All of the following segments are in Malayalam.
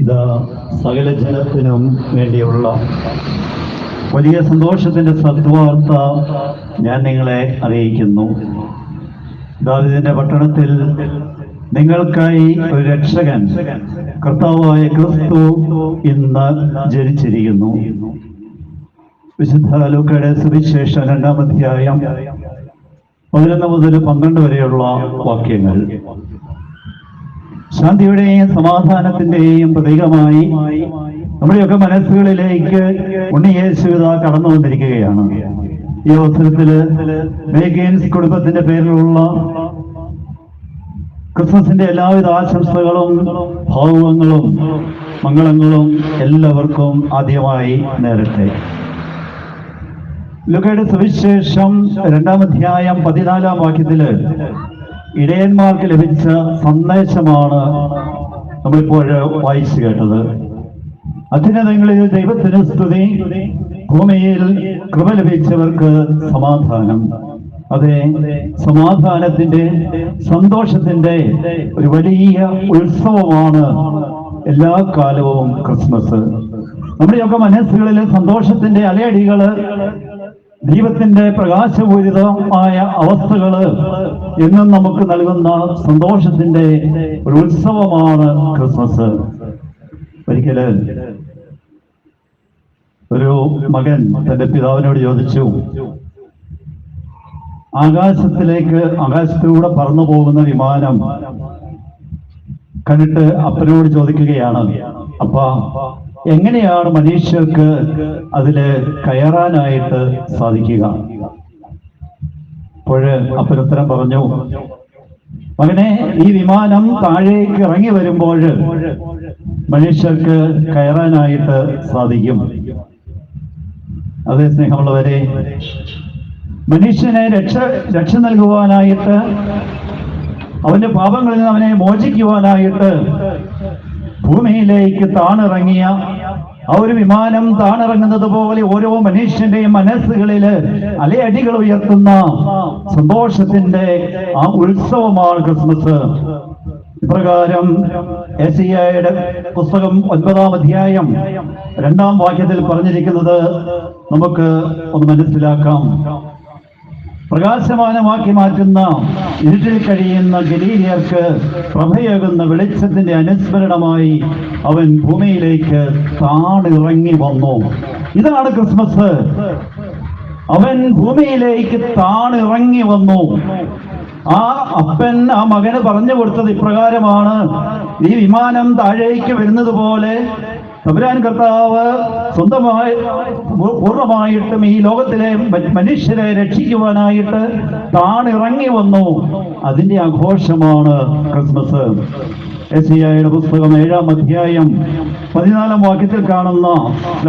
ഇതാ സകല ജനത്തിനും വേണ്ടിയുള്ള വലിയ സന്തോഷത്തിന്റെ സദ്വാർത്ത ഞാൻ നിങ്ങളെ അറിയിക്കുന്നു. ദാവിദിന്റെ പട്ടണത്തിൽ നിങ്ങൾക്കായി ഒരു രക്ഷകൻ കർത്താവായ ക്രിസ്തു ഇന്ന് ജനിച്ചിരിക്കുന്നു. വിശുദ്ധ ലൂക്കയുടെ സുവിശേഷം രണ്ടാം അധ്യായം പതിനൊന്ന് മുതൽ പന്ത്രണ്ട് വരെയുള്ള വാക്യങ്ങൾ. ശാന്തിയുടെയും സമാധാനത്തിന്റെയും പ്രതീകമായി നമ്മുടെയൊക്കെ മനസ്സുകളിലേക്ക് ഉണ്ണിയേശുത കടന്നുകൊണ്ടിരിക്കുകയാണ്. ഈ അവസരത്തിൽ മേഗേൻസ് കുടുംബത്തിന്റെ പേരിലുള്ള ക്രിസ്മസിന്റെ എല്ലാവിധ ആശംസകളും ഭാവങ്ങളും മംഗളങ്ങളും എല്ലാവർക്കും ആദ്യമായി നേരട്ടെ. ലുക്കയുടെ സുവിശേഷം രണ്ടാം അധ്യായം പതിനാലാം വാക്യത്തിൽ ഇടയന്മാർക്ക് ലഭിച്ച സന്ദേശമാണ് നമ്മളിപ്പോൾ വായിച്ചു കേട്ടത് അത്യുന്നതങ്ങളിൽ ദൈവത്തിന് സ്തുതി ഭൂമിയിൽ കൃപ ലഭിച്ചവർക്ക് സമാധാനം. അതെ സമാധാനത്തിന്റെ സന്തോഷത്തിന്റെ ഒരു വലിയ ഉത്സവമാണ് എല്ലാ കാലവും ക്രിസ്മസ്. നമ്മുടെയൊക്കെ മനസ്സുകളിൽ സന്തോഷത്തിന്റെ അലയടികൾ ദൈവത്തിന്റെ പ്രകാശപൂരിതമായ അവസ്ഥകൾ എന്നും നമുക്ക് നൽകുന്ന സന്തോഷത്തിന്റെ ഒരു ഉത്സവമാണ് ക്രിസ്മസ്. ഒരിക്കൽ ഒരു മകൻ തന്റെ പിതാവിനോട് ചോദിച്ചു ആകാശത്തിലേക്ക് ആകാശത്തിലൂടെ പറന്നു പോകുന്ന വിമാനം കണ്ടിട്ട് അപ്പനോട് ചോദിക്കുകയാണ് അപ്പ എങ്ങനെയാണ് മനുഷ്യർക്ക് അതിൽ കയറാനായിട്ട് സാധിക്കുക? അപ്പോഴ് അപ്പനുത്തരം പറഞ്ഞു മകനെ ഈ വിമാനം താഴേക്ക് ഇറങ്ങി വരുമ്പോൾ മനുഷ്യർക്ക് കയറാനായിട്ട് സാധിക്കും. അതേ സ്നേഹമുള്ളവരെ മനുഷ്യനെ രക്ഷ രക്ഷ നൽകുവാനായിട്ട് അവന്റെ പാപങ്ങളിൽ നിന്ന് അവനെ മോചിക്കുവാനായിട്ട് ഭൂമിയിലേക്ക് താണിറങ്ങിയ ആ ഒരു വിമാനം താണിറങ്ങുന്നത് പോലെ ഓരോ മനുഷ്യന്റെയും മനസ്സുകളിൽ അലയടികൾ ഉയർത്തുന്ന സന്തോഷത്തിന്റെ ആ ഉത്സവമാണ് ക്രിസ്മസ്. ഇപ്രകാരം എസിയയുടെ പുസ്തകം ഒൻപതാം അധ്യായം രണ്ടാം വാക്യത്തിൽ പറഞ്ഞിരിക്കുന്നത് നമുക്ക് ഒന്ന് മനസ്സിലാക്കാം. പ്രകാശമാനമാക്കി മാറ്റുന്ന ഇരുട്ടിൽ കഴിയുന്ന ഗലീലിയർക്ക് പ്രഭയേകുന്ന വെളിച്ചത്തിന്റെ അനുസ്മരണമായി അവൻ ഭൂമിയിലേക്ക് താണിറങ്ങി വന്നു. ഇതാണ് ക്രിസ്മസ്. അവൻ ഭൂമിയിലേക്ക് താണിറങ്ങി വന്നു. ആ അപ്പൻ ആ മകന് പറഞ്ഞു കൊടുത്തത് ഇപ്രകാരമാണ്. ഈ വിമാനം താഴേക്ക് വരുന്നത് പോലെ തമ്പുരാൻ കർത്താവ് സ്വന്തമായി പൂർണമായിട്ടും ഈ ലോകത്തിലെ മനുഷ്യരെ രക്ഷിക്കുവാനായിട്ട് താണിറങ്ങി വന്നു. അതിന്റെ ആഘോഷമാണ് ക്രിസ്മസ്. എസിയായുടെ പുസ്തകം ഏഴാം അധ്യായം പതിനാലാം വാക്യത്തിൽ കാണുന്ന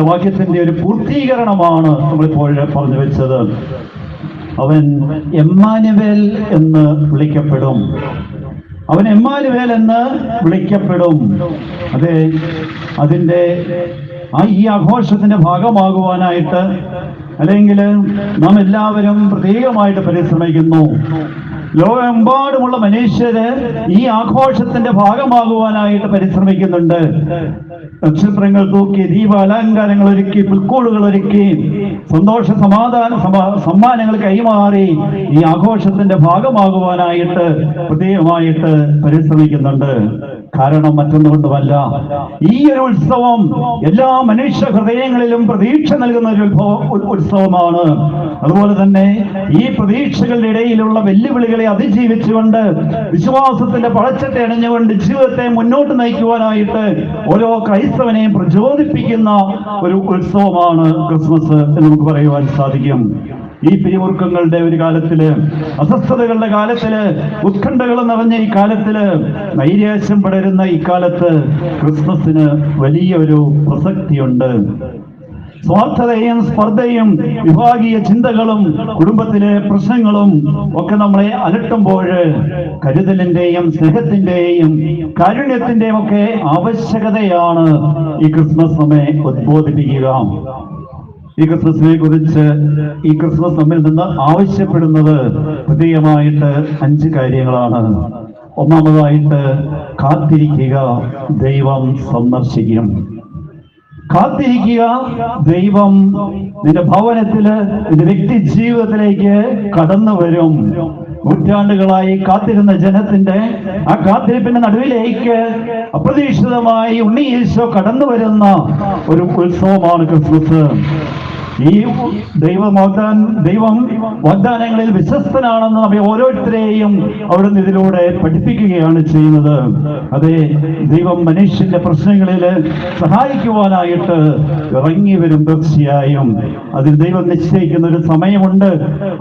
വാക്യത്തിന്റെ ഒരു പൂർത്തീകരണമാണ് നമ്മളിപ്പോൾ പറഞ്ഞു വെച്ചത്. അവൻ എമ്മാനുവേൽ എന്ന് വിളിക്കപ്പെടും. അവൻ എമ്മാനുവേൽ എന്ന് വിളിക്കപ്പെടും. അത് അതിന്റെ ആ ഈ ആഘോഷത്തിന്റെ ഭാഗമാകുവാനായിട്ട് അല്ലെങ്കിൽ നാം എല്ലാവരും പ്രത്യേകമായിട്ട് പരിശ്രമിക്കുന്നു. ലോകമെമ്പാടുമുള്ള മനുഷ്യര് ഈ ആഘോഷത്തിന്റെ ഭാഗമാകുവാനായിട്ട് പരിശ്രമിക്കുന്നുണ്ട്. നക്ഷത്രങ്ങൾ തൂക്കി ദീപാലങ്കാരങ്ങൾ ഒരുക്കി പുൽക്കൂടുകൾ ഒരുക്കി സന്തോഷ സമാധാന സമ- സമ്മാനങ്ങൾ കൈമാറി ഈ ആഘോഷത്തിന്റെ ഭാഗമാകുവാനായിട്ട് പ്രത്യേകമായിട്ട് പരിശ്രമിക്കുന്നുണ്ട്. കാരണം മറ്റൊന്നുകൊണ്ടുമല്ല ഈ ഒരു ഉത്സവം എല്ലാ മനുഷ്യ ഹൃദയങ്ങളിലും പ്രതീക്ഷ നൽകുന്ന ഒരു ഉത്സവമാണ്. അതുപോലെ തന്നെ ഈ പ്രതീക്ഷകളുടെ ഇടയിലുള്ള വെല്ലുവിളികളെ അതിജീവിച്ചുകൊണ്ട് വിശ്വാസത്തിന്റെ പഴച്ചത്തെ അണിഞ്ഞുകൊണ്ട് ജീവിതത്തെ മുന്നോട്ട് നയിക്കുവാനായിട്ട് ഓരോ ക്രൈസ്തവനെയും പ്രചോദിപ്പിക്കുന്ന ഒരു ഉത്സവമാണ് ക്രിസ്മസ് എന്ന് നമുക്ക് പറയുവാൻ സാധിക്കും. ഈ പിരിമുറുക്കങ്ങളുടെ ഒരു കാലത്തിൽ അസ്വസ്ഥതകളുടെ കാലത്തിൽ ഉത്കണ്ഠകൾ നിറഞ്ഞ ഈ കാലത്തിൽ നൈരാശ്യം പടരുന്ന ഈ കാലത്ത് ക്രിസ്മസിന് വലിയൊരു പ്രസക്തിയുണ്ട്. സ്വാർത്ഥതയും സ്പർദ്ധയും വിഭാഗീയ ചിന്തകളും കുടുംബത്തിലെ പ്രശ്നങ്ങളും ഒക്കെ നമ്മളെ അലട്ടുമ്പോൾ കരുതലിന്റെയും സ്നേഹത്തിന്റെയും കാരുണ്യത്തിന്റെയും ഒക്കെ ആവശ്യകതയാണ് ഈ ക്രിസ്മസ് നമ്മെ ഉദ്ബോധിപ്പിക്കുക. ഈ ക്രിസ്മസിനെ കുറിച്ച് ഈ ക്രിസ്മസ് നമ്മിൽ നിന്ന് ആവശ്യപ്പെടുന്നത് പ്രത്യേകമായിട്ട് അഞ്ച് കാര്യങ്ങളാണ്. ഒന്നാമതായിട്ട് കാത്തിരിക്കുക ദൈവം സന്ദർശിക്കും. കാത്തിരിക്കുക. ദൈവം നിന്റെ ഭവനത്തിൽ നിന്റെ വ്യക്തി ജീവിതത്തിലേക്ക് കടന്നു വരും. നൂറ്റാണ്ടുകളായി കാത്തിരുന്ന ജനത്തിന്റെ ആ കാത്തിരിപ്പിന്റെ നടുവിലേക്ക് അപ്രതീക്ഷിതമായി ഉണ്ണി ഈശോ കടന്നു വരുന്ന ഒരു ഉത്സവമാണ് ക്രിസ്മസ്. ഈ ദൈവം ദൈവം വാഗ്ദാനങ്ങളിൽ വിശ്വസ്തനാണെന്ന് നമ്മെ ഓരോരുത്തരെയും അവിടുന്ന് ഇതിലൂടെ പഠിപ്പിക്കുകയാണ് ചെയ്യുന്നത്. അതെ ദൈവം മനുഷ്യന്റെ പ്രശ്നങ്ങളിൽ സഹായിക്കുവാനായിട്ട് ഇറങ്ങി വരും തീർച്ചയായും. അതിൽ ദൈവം നിശ്ചയിക്കുന്ന ഒരു സമയമുണ്ട്.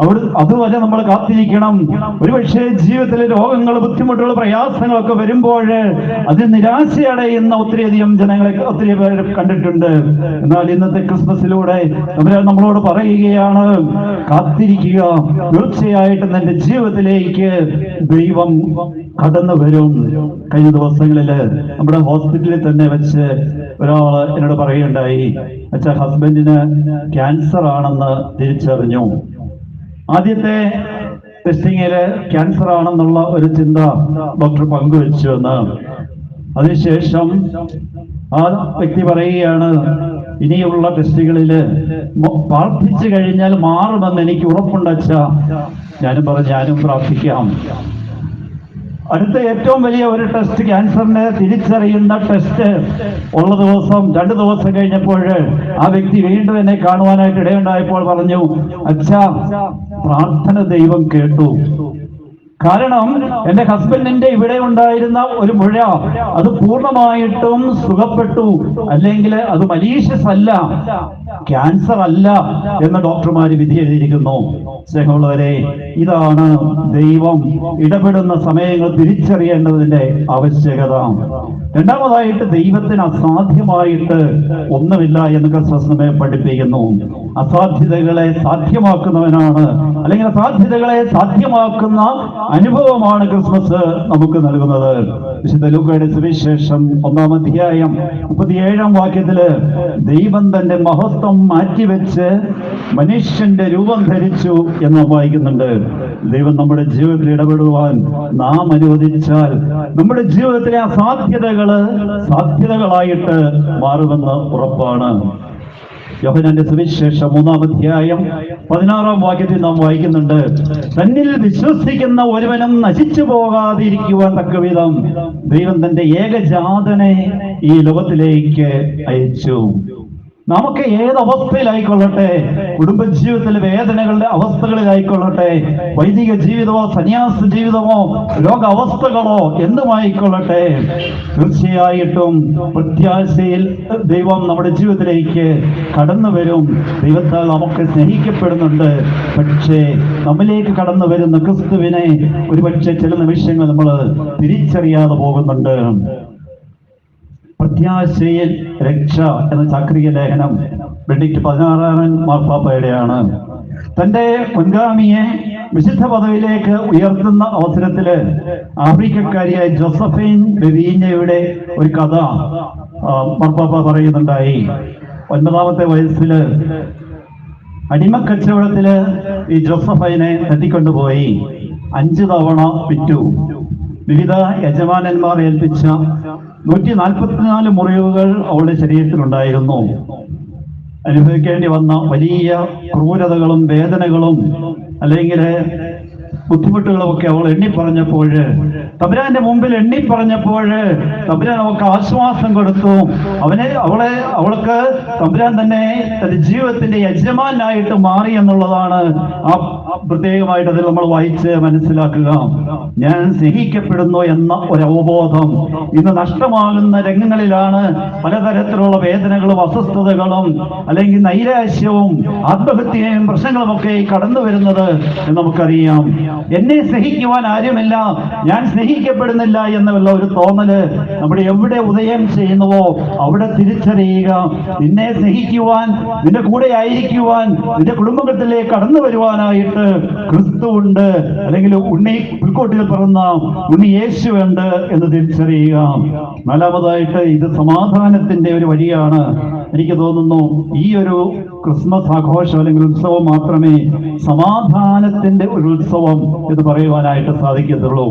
അവിടെ അതുവരെ നമ്മൾ കാത്തിരിക്കണം. ഒരുപക്ഷെ ജീവിതത്തിലെ രോഗങ്ങൾ ബുദ്ധിമുട്ടുകൾ പ്രയാസങ്ങളൊക്കെ വരുമ്പോൾ അതിൽ നിരാശയടയുന്ന ഒത്തിരിയധികം ജനങ്ങളെ ഒത്തിരി പേര് കണ്ടിട്ടുണ്ട്. എന്നാൽ ഇന്നത്തെ ക്രിസ്മസിലൂടെ അവർ നമ്മളോട് പറയുകയാണ്. കാത്തിരിക്കുക. തീർച്ചയായിട്ടും എന്റെ ജീവിതത്തിലേക്ക് ദൈവം കടന്നു വരും. കഴിഞ്ഞ ദിവസങ്ങളിൽ നമ്മുടെ ഹോസ്പിറ്റലിൽ തന്നെ വെച്ച് ഒരാൾ എന്നോട് പറയുകയുണ്ടായി. അച്ഛാ ഹസ്ബൻഡിന് ക്യാൻസർ ആണെന്ന് തിരിച്ചറിഞ്ഞു. ആദ്യത്തെ ടെസ്റ്റിങ്ങിൽ ക്യാൻസർ ആണെന്നുള്ള ഒരു ചിന്ത ഡോക്ടർ പങ്കുവെച്ചു എന്ന് അതിനുശേഷം ആ വ്യക്തി പറയുകയാണ് ഇനിയുള്ള ടെസ്റ്റുകളിൽ മ- പ്രാർത്ഥിച്ചു കഴിഞ്ഞാൽ മാറുമെന്ന് എനിക്ക് ഉറപ്പുണ്ട് അച്ഛാ. ഞാനും പറഞ്ഞു ഞാനും പ്രാർത്ഥിക്കാം. അടുത്ത ഏറ്റവും വലിയ ഒരു ടെസ്റ്റ് ക്യാൻസറിനെ തിരിച്ചറിയുന്ന ടെസ്റ്റ് ഉള്ള ദിവസം രണ്ടു ദിവസം കഴിഞ്ഞപ്പോൾ ആ വ്യക്തി വീണ്ടും എന്നെ കാണുവാനായിട്ട് ഇടയുണ്ടായപ്പോൾ പറഞ്ഞു അച്ഛ പ്രാർത്ഥന ദൈവം കേട്ടു. കാരണം എന്റെ ഹസ്ബൻഡിന്റെ ഇവിടെ ഉണ്ടായിരുന്ന ഒരു മുഴ അത് പൂർണമായിട്ടും സുഖപ്പെട്ടു. അല്ലെങ്കിൽ അത് മലീഷ്യസ് അല്ല ക്യാൻസർ അല്ല എന്ന് ഡോക്ടർമാർ വിധി എഴുതിയിരിക്കുന്നു. സ്നേഹമുള്ളവരെ ഇതാണ് ദൈവം ഇടപെടുന്ന സമയങ്ങൾ തിരിച്ചറിയേണ്ടതിന്റെ ആവശ്യകത. രണ്ടാമതായിട്ട് ദൈവത്തിന് അസാധ്യമായിട്ട് ഒന്നുമില്ല എന്ന് ക്രിസ്മസ് പഠിപ്പിക്കുന്നു. അസാധ്യതകളെ സാധ്യമാക്കുന്നവനാണ്. അല്ലെങ്കിൽ അസാധ്യതകളെ സാധ്യമാക്കുന്ന അനുഭവമാണ് ക്രിസ്മസ് നമുക്ക് നൽകുന്നത്. വിശുദ്ധ ലൂക്കയുടെ സുവിശേഷം ഒന്നാം അധ്യായം മുപ്പത്തിയേഴാം വാക്യത്തിൽ ദൈവം തന്റെ മഹത്വം മാറ്റിവെച്ച് മനുഷ്യന്റെ രൂപം ധരിച്ചു എന്ന് വായിക്കുന്നുണ്ട്. ദൈവം നമ്മുടെ ജീവിതത്തിൽ ഇടപെടുവാൻ നാം അനുവദിച്ചാൽ നമ്മുടെ ജീവിതത്തിലെ ആ സാധ്യതകൾ സാധ്യതകളായിട്ട് മാറുമെന്ന് ഉറപ്പാണ്. യോഹനന്റെ സുവിശേഷം മൂന്നാം അധ്യായം പതിനാറാം വാക്യത്തിൽ നാം വായിക്കുന്നുണ്ട്. തന്നിൽ വിശ്വസിക്കുന്ന ഒരുവനും നശിച്ചു പോകാതിരിക്കുവാൻ തക്കവിധം ദൈവം തന്റെ ഏകജാതനെ ഈ ലോകത്തിലേക്ക് അയച്ചു. നമുക്ക് ഏത് അവസ്ഥയിലായിക്കൊള്ളട്ടെ? കുടുംബജീവിതത്തിലെ വേദനകളുടെ അവസ്ഥകളിലായിക്കൊള്ളട്ടെ? വൈദിക ജീവിതമോ സന്യാസ ജീവിതമോ രോഗ അവസ്ഥകളോ എന്തുമായിക്കൊള്ളട്ടെ? തീർച്ചയായിട്ടും പ്രത്യാശയിൽ ദൈവം നമ്മുടെ ജീവിതത്തിലേക്ക് കടന്നു വരും. ദൈവത്താൽ നമുക്ക് സ്നേഹിക്കപ്പെടുന്നുണ്ട്. പക്ഷേ നമ്മിലേക്ക് കടന്നു വരുന്ന ക്രിസ്തുവിനെ ഒരുപക്ഷെ ചില നിമിഷങ്ങൾ നമ്മൾ തിരിച്ചറിയാതെ പോകുന്നുണ്ട്. പ്രത്യാശയിൽ രക്ഷ എന്ന ചാക്രിക ലേഖനം ബെഡിക്ട് പതിനാറാമൻ മാർപ്പാപ്പയുടെയാണ്. തന്റെ മുൻഗാമിയെ വിശുദ്ധ പദവിയിലേക്ക് ഉയർത്തുന്ന അവസരത്തിൽ ആഫ്രിക്കക്കാരിയായ ജോസഫൈൻ ബെവീഞ്ഞയുടെ ഒരു കഥ മാർപ്പാപ്പ പറയുന്നുണ്ടായി. ഒൻപതാമത്തെ വയസ്സിൽ അടിമക്കച്ചവടത്തിൽ ഈ ജോസഫൈനെ തട്ടിക്കൊണ്ടുപോയി. അഞ്ചു തവണ വിറ്റു. വിവിധ യജമാനന്മാർ ഏൽപ്പിച്ച നൂറ്റി നാൽപ്പത്തിനാല് മുറിവുകൾ അവളുടെ ശരീരത്തിലുണ്ടായിരുന്നു. അനുഭവിക്കേണ്ടി വന്ന വലിയ ക്രൂരതകളും വേദനകളും അല്ലെങ്കിൽ ബുദ്ധിമുട്ടുകളും ഒക്കെ അവൾ എണ്ണി പറഞ്ഞപ്പോൾ തബുരാന്റെ മുമ്പിൽ എണ്ണി പറഞ്ഞപ്പോൾ തബുരാൻ അവൾക്ക് ആശ്വാസം കൊടുത്തു. അവനെ അവളെ അവൾക്ക് തബുരാൻ തന്നെ തന്റെ ജീവിതത്തിന്റെ യജമാനായിട്ട് മാറി എന്നുള്ളതാണ് ആ പ്രത്യേകമായിട്ട് അതിൽ നമ്മൾ വായിച്ച് മനസ്സിലാക്കുക. ഞാൻ സ്നേഹിക്കപ്പെടുന്നു എന്ന ഒരു അവബോധം ഇന്ന് നഷ്ടമാകുന്ന രംഗങ്ങളിലാണ് പലതരത്തിലുള്ള വേദനകളും അസ്വസ്ഥതകളും അല്ലെങ്കിൽ നൈരാശ്യവും ആത്മഹത്യയും പ്രശ്നങ്ങളും ഒക്കെ കടന്നു വരുന്നത് എന്ന് നമുക്കറിയാം. എന്നെ സ്നേഹിക്കുവാൻ ആരുമില്ല. ഞാൻ സ്നേഹിക്കപ്പെടുന്നില്ല എന്നുള്ള ഒരു തോന്നൽ നമ്മുടെ എവിടെ ഉദയം ചെയ്യുന്നുവോ അവിടെ തിരിച്ചറിയുക. നിന്നെ സ്നേഹിക്കുവാൻ നിന്റെ കൂടെ ആയിരിക്കുവാൻ നിന്റെ കുടുംബത്തിലേക്ക് കടന്നു വരുവാനായിട്ട് ക്രിസ്തു ഉണ്ട്. അല്ലെങ്കിൽ ഉണ്ണി പുൽക്കോട്ടിൽ പിറന്ന ഉണ്ണി യേശു ഉണ്ട് എന്ന് തിരിച്ചറിയുക. നാലാമതായിട്ട് ഇത് സമാധാനത്തിന്റെ ഒരു വഴിയാണ്. എനിക്ക് തോന്നുന്നു ഈ ഒരു ക്രിസ്മസ് ആഘോഷം അല്ലെങ്കിൽ ഉത്സവം മാത്രമേ സമാധാനത്തിന്റെ ഒരു ഉത്സവം എന്ന് പറയുവാനായിട്ട് സാധിക്കത്തുള്ളൂ.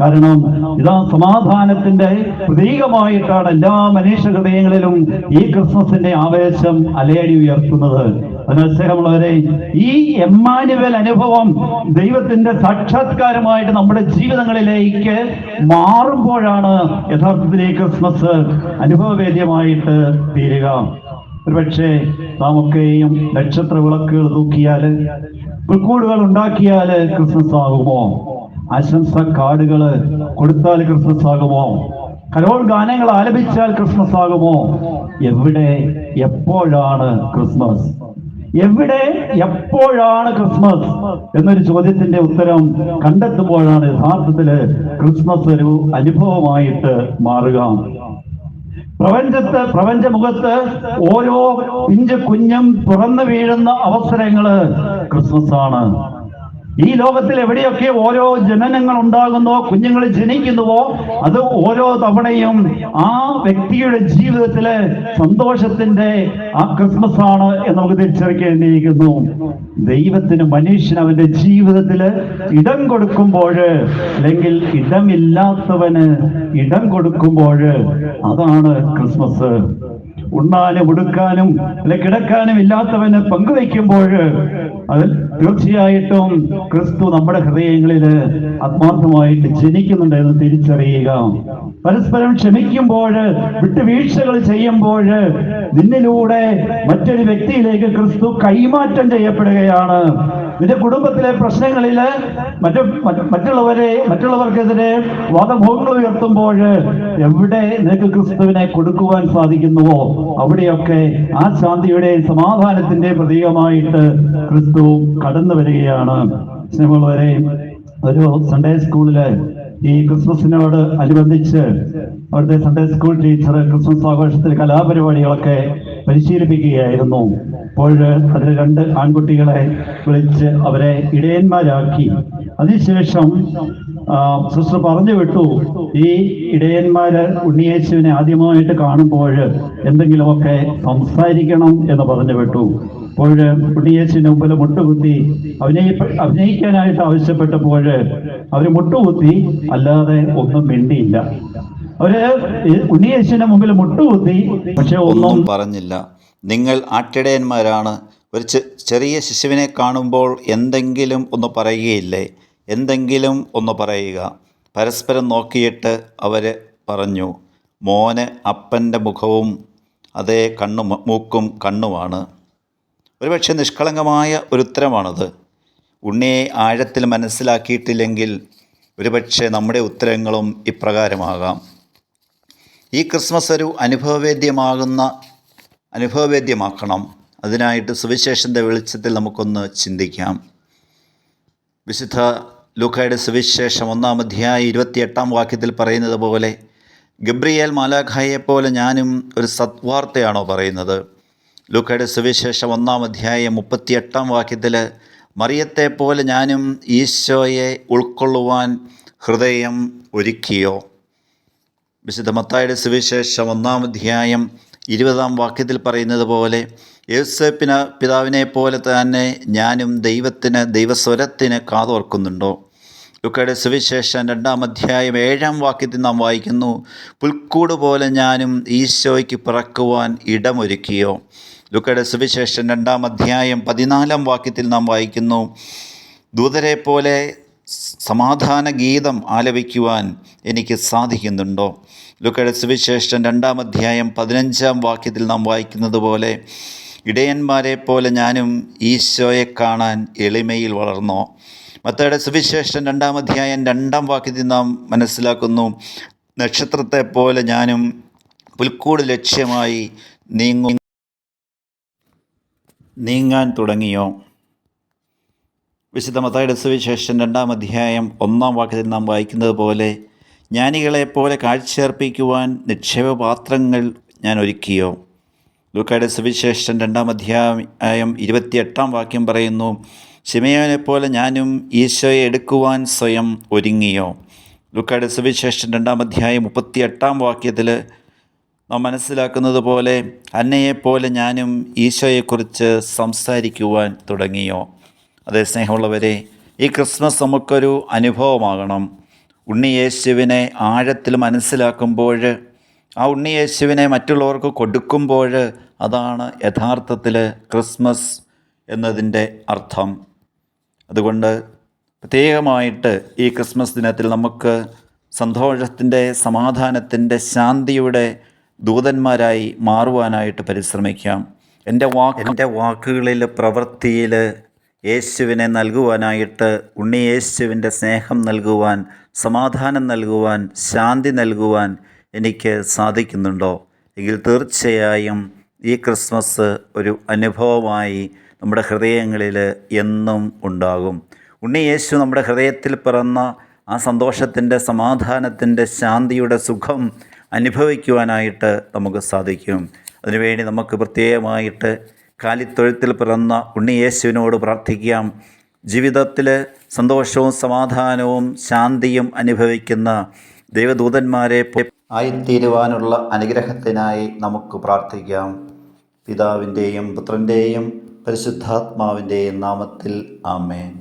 കാരണം ഇതാ സമാധാനത്തിന്റെ പ്രതീകമായിട്ടാണ് എല്ലാ മനുഷ്യ ഹൃദയങ്ങളിലും ഈ ക്രിസ്മസിന്റെ ആവേശം അലയടി ഉയർത്തുന്നത്. സ്നേഹമുള്ളവരെ ഈ എമ്മാനുവൽ അനുഭവം ദൈവത്തിന്റെ സാക്ഷാത്കാരമായിട്ട് നമ്മുടെ ജീവിതങ്ങളിലേക്ക് മാറുമ്പോഴാണ് യഥാർത്ഥത്തിൽ ഈ ക്രിസ്മസ് അനുഭവവേദ്യമായിട്ട് തീരുക. ഒരുപക്ഷെ നാമൊക്കെയും നക്ഷത്ര വിളക്കുകൾ തൂക്കിയാൽ പുൽക്കൂടുകൾ ഉണ്ടാക്കിയാൽ ക്രിസ്മസ് ആകുമോ? ആശംസ കാർഡുകൾ കൊടുത്താൽ ക്രിസ്മസ് ആകുമോ? കരോൾ ഗാനങ്ങൾ ആലപിച്ചാൽ ക്രിസ്മസ് ആകുമോ? എവിടെ എപ്പോഴാണ് ക്രിസ്മസ്? എവിടെ എപ്പോഴാണ് ക്രിസ്മസ് എന്നൊരു ചോദ്യത്തിന്റെ ഉത്തരം കണ്ടെത്തുമ്പോഴാണ് യഥാർത്ഥത്തിൽ ക്രിസ്മസ് ഒരു അനുഭവമായിട്ട് മാറുക. പ്രപഞ്ചത്ത് പ്രപഞ്ചമുഖത്ത് ഓരോ പിഞ്ച് കുഞ്ഞും തുറന്നു വീഴുന്ന അവസരങ്ങൾ ക്രിസ്മസ് ആണ് ഈ ലോകത്തിൽ എവിടെയൊക്കെ ഓരോ ജനനങ്ങൾ ഉണ്ടാകുന്നോ കുഞ്ഞുങ്ങൾ ജനിക്കുന്നുവോ അത് ഓരോ തവണയും ആ വ്യക്തിയുടെ ജീവിതത്തിൽ സന്തോഷത്തിന്റെ ആ ക്രിസ്മസ് ആണ് എന്ന് നമുക്ക് തിരിച്ചറിയിക്കേണ്ടിയിരിക്കുന്നു ദൈവത്തിന് മനുഷ്യൻ അവന്റെ ജീവിതത്തിൽ ഇടം കൊടുക്കുമ്പോൾ അല്ലെങ്കിൽ ഇടമില്ലാത്തവന് ഇടം കൊടുക്കുമ്പോൾ അതാണ് ക്രിസ്മസ് ഉണ്ണാനും ഉടുക്കാനും അല്ലെ കിടക്കാനും ഇല്ലാത്തവന് പങ്കുവയ്ക്കുമ്പോൾ അതിൽ തീർച്ചയായിട്ടും ക്രിസ്തു നമ്മുടെ ഹൃദയങ്ങളിൽ ആത്മാർത്ഥമായിട്ട് ജനിക്കുന്നുണ്ട് എന്ന് തിരിച്ചറിയുക. പരസ്പരം ക്ഷമിക്കുമ്പോൾ വിട്ടുവീഴ്ചകൾ ചെയ്യുമ്പോൾ നിന്നിലൂടെ മറ്റൊരു വ്യക്തിയിലേക്ക് ക്രിസ്തു കൈമാറ്റം ചെയ്യപ്പെടുകയാണ്. നിന്റെ കുടുംബത്തിലെ പ്രശ്നങ്ങളിൽ മറ്റു മറ്റുള്ളവരെ മറ്റുള്ളവർക്കെതിരെ വാദഭോഗങ്ങൾ ഉയർത്തുമ്പോൾ എവിടെ നിനക്ക് ക്രിസ്തുവിനെ കൊടുക്കുവാൻ സാധിക്കുന്നുവോ? അവിടെയൊക്കെ ആ ശാന്തിയുടെ സമാധാനത്തിന്റെ പ്രതീകമായിട്ട് ക്രിസ്തു കടന്നു വരികയാണ്. സ്നേഹമുള്ളവരെ ഒരു സൺഡേ സ്കൂളിൽ ഈ ക്രിസ്മസിനോട് അനുബന്ധിച്ച് അവിടുത്തെ സൺഡേ സ്കൂൾ ടീച്ചർ ക്രിസ്മസ് ആഘോഷത്തിൽ കലാപരിപാടികളൊക്കെ പരിശീലിപ്പിക്കുകയായിരുന്നു. അപ്പോൾ അതിൽ രണ്ട് ആൺകുട്ടികളെ വിളിച്ച് അവരെ ഇടയന്മാരാക്കി. അതിനുശേഷം സിസ്റ്റർ പറഞ്ഞു വിട്ടു ഈ ഇടയന്മാര് ഉണ്ണിയേശുവിനെ ആദ്യമായിട്ട് കാണുമ്പോൾ എന്തെങ്കിലുമൊക്കെ സംസാരിക്കണം എന്ന് പറഞ്ഞു വിട്ടു. അപ്പോൾ ഉണ്ണിയേശുവിന്റെ മുമ്പിൽ മുട്ടുകുത്തി അഭിനയി അഭിനയിക്കാനായിട്ട് ആവശ്യപ്പെട്ടപ്പോൾ അവർ മുട്ടുകുത്തി അല്ലാതെ ഒന്നും മിണ്ടിയില്ല. അവർ ഉണ്ണിയേശുവിന്റെ മുമ്പിൽ മുട്ടുകുത്തി പക്ഷെ ഒന്നും പറഞ്ഞില്ല. നിങ്ങൾ ആട്ടിടയന്മാരാണ്. ഒരു ചെറിയ ശിശുവിനെ കാണുമ്പോൾ എന്തെങ്കിലും ഒന്ന് പറയുകയില്ലേ? എന്തെങ്കിലും ഒന്ന് പറയുക. പരസ്പരം നോക്കിയിട്ട് അവർ പറഞ്ഞു. മോന് അപ്പന്റെ മുഖവും അതേ കണ്ണു മൂക്കും കണ്ണുമാണ്. ഒരുപക്ഷെ നിഷ്കളങ്കമായ ഒരു ഉത്തരമാണത് ഉണ്ണിയെ ആഴത്തിൽ മനസ്സിലാക്കിയിട്ടില്ലെങ്കിൽ ഒരുപക്ഷെ നമ്മുടെ ഉത്തരങ്ങളും ഇപ്രകാരമാകാം. ഈ ക്രിസ്മസ് ഒരു അനുഭവവേദ്യമാകുന്ന അനുഭവവേദ്യമാക്കണം. അതിനായിട്ട് സുവിശേഷന്റെ വെളിച്ചത്തിൽ നമുക്കൊന്ന് ചിന്തിക്കാം. വിശുദ്ധ ലൂക്കായുടെ സുവിശേഷം ഒന്നാം അധ്യായ ഇരുപത്തിയെട്ടാം വാക്യത്തിൽ പറയുന്നത് പോലെ ഗബ്രിയേൽ മാലാഖായെ പോലെ ഞാനും ഒരു സത്വാർത്തയാണോ പറയുന്നത്? ലൂക്കായുടെ സുവിശേഷം ഒന്നാം അധ്യായം മുപ്പത്തിയെട്ടാം വാക്യത്തിൽ മറിയത്തെ പോലെ ഞാനും ഈശോയെ ഉൾക്കൊള്ളുവാൻ ഹൃദയം ഒരുക്കിയോ? വിശുദ്ധ മത്തായുടെ സുവിശേഷം ഒന്നാം അധ്യായം ഇരുപതാം വാക്യത്തിൽ പറയുന്നത് പോലെ യേസപ്പിന് പിതാവിനെ പോലെ തന്നെ ഞാനും ദൈവത്തിന് ദൈവസ്വരത്തിന് കാതോർക്കുന്നുണ്ടോ? ലുക്കയുടെ സുവിശേഷം രണ്ടാം അധ്യായം ഏഴാം വാക്യത്തിൽ നാം വായിക്കുന്നു പുൽക്കൂട് പോലെ ഞാനും ഈശോയ്ക്ക് പിറക്കുവാൻ ഇടമൊരുക്കിയോ? ലുക്കയുടെ സുവിശേഷം രണ്ടാം അധ്യായം പതിനാലാം വാക്യത്തിൽ നാം വായിക്കുന്നു. ദൂതരെ പോലെ സമാധാന ഗീതം ആലപിക്കുവാൻ എനിക്ക് സാധിക്കുന്നുണ്ടോ? ലുക്കയുടെ സുവിശേഷം രണ്ടാം അധ്യായം പതിനഞ്ചാം വാക്യത്തിൽ നാം വായിക്കുന്നത് പോലെ ഇടയന്മാരെ പോലെ ഞാനും ഈശോയെ കാണാൻ എളിമയിൽ വളർന്നോ? മത്തയുടെ സുവിശേഷം രണ്ടാം അധ്യായം രണ്ടാം വാക്യത്തിൽ നാം മനസ്സിലാക്കുന്നു നക്ഷത്രത്തെ പോലെ ഞാനും പുൽക്കൂട് ലക്ഷ്യമായി നീങ്ങും നീങ്ങാൻ തുടങ്ങിയോ? വിശുദ്ധ സുവിശേഷം രണ്ടാം അധ്യായം ഒന്നാം വാക്യത്തിൽ നാം വായിക്കുന്നത് പോലെ ജ്ഞാനികളെപ്പോലെ കാഴ്ചയർപ്പിക്കുവാൻ നിക്ഷേപപാത്രങ്ങൾ ഞാൻ ഒരുക്കിയോ? ലൂക്കായുടെ സുവിശേഷം രണ്ടാം അധ്യായം ഇരുപത്തിയെട്ടാം വാക്യം പറയുന്നു ചിമയോനെപ്പോലെ ഞാനും ഈശോയെ എടുക്കുവാൻ സ്വയം ഒരുങ്ങിയോ? ലൂക്കായുടെ സുവിശേഷം രണ്ടാം അധ്യായം മുപ്പത്തിയെട്ടാം വാക്യത്തിൽ നാം മനസ്സിലാക്കുന്നത് പോലെ അന്നയെപ്പോലെ ഞാനും ഈശോയെക്കുറിച്ച് സംസാരിക്കുവാൻ തുടങ്ങിയോ? അതേ സ്നേഹമുള്ളവരെ ഈ ക്രിസ്മസ് നമുക്കൊരു അനുഭവമാകണം. ഉണ്ണിയേശുവിനെ ആഴത്തിൽ മനസ്സിലാക്കുമ്പോൾ ആ ഉണ്ണിയേശുവിനെ മറ്റുള്ളവർക്ക് കൊടുക്കുമ്പോൾ അതാണ് യഥാർത്ഥത്തിൽ ക്രിസ്മസ് എന്നതിന്റെ അർത്ഥം. അതുകൊണ്ട് പ്രത്യേകമായിട്ട് ഈ ക്രിസ്മസ് ദിനത്തിൽ നമുക്ക് സന്തോഷത്തിന്റെ സമാധാനത്തിന്റെ ശാന്തിയുടെ ദൂതന്മാരായി മാറുവാനായിട്ട് പരിശ്രമിക്കാം. എന്റെ വാക്ക് എന്റെ വാക്കുകളിൽ പ്രവൃത്തിയിൽ യേശുവിനെ നൽകുവാനായിട്ട് ഉണ്ണി യേശുവിന്റെ സ്നേഹം നൽകുവാൻ സമാധാനം നൽകുവാൻ ശാന്തി നൽകുവാൻ എനിക്ക് സാധിക്കുന്നുണ്ടോ? എങ്കിൽ തീർച്ചയായും ഈ ക്രിസ്മസ് ഒരു അനുഭവമായി നമ്മുടെ ഹൃദയങ്ങളിൽ എന്നും ഉണ്ടാകും. ഉണ്ണി യേശു നമ്മുടെ ഹൃദയത്തിൽ പിറന്ന ആ സന്തോഷത്തിന്റെ സമാധാനത്തിന്റെ ശാന്തിയുടെ സുഖം അനുഭവിക്കുവാനായിട്ട് നമുക്ക് സാധിക്കും. അതിനുവേണ്ടി നമുക്ക് പ്രത്യേകമായിട്ട് കാലിത്തൊഴുത്തിൽ പിറന്ന ഉണ്ണിയേശുവിനോട് പ്രാർത്ഥിക്കാം. ജീവിതത്തിൽ സന്തോഷവും സമാധാനവും ശാന്തിയും അനുഭവിക്കുന്ന ദൈവദൂതന്മാരെ ആയിത്തീരുവാനുള്ള അനുഗ്രഹത്തിനായി നമുക്ക് പ്രാർത്ഥിക്കാം. പിതാവിന്റെയും പുത്രന്റെയും പരിശുദ്ധാത്മാവിന്റെയും നാമത്തിൽ ആമേൻ.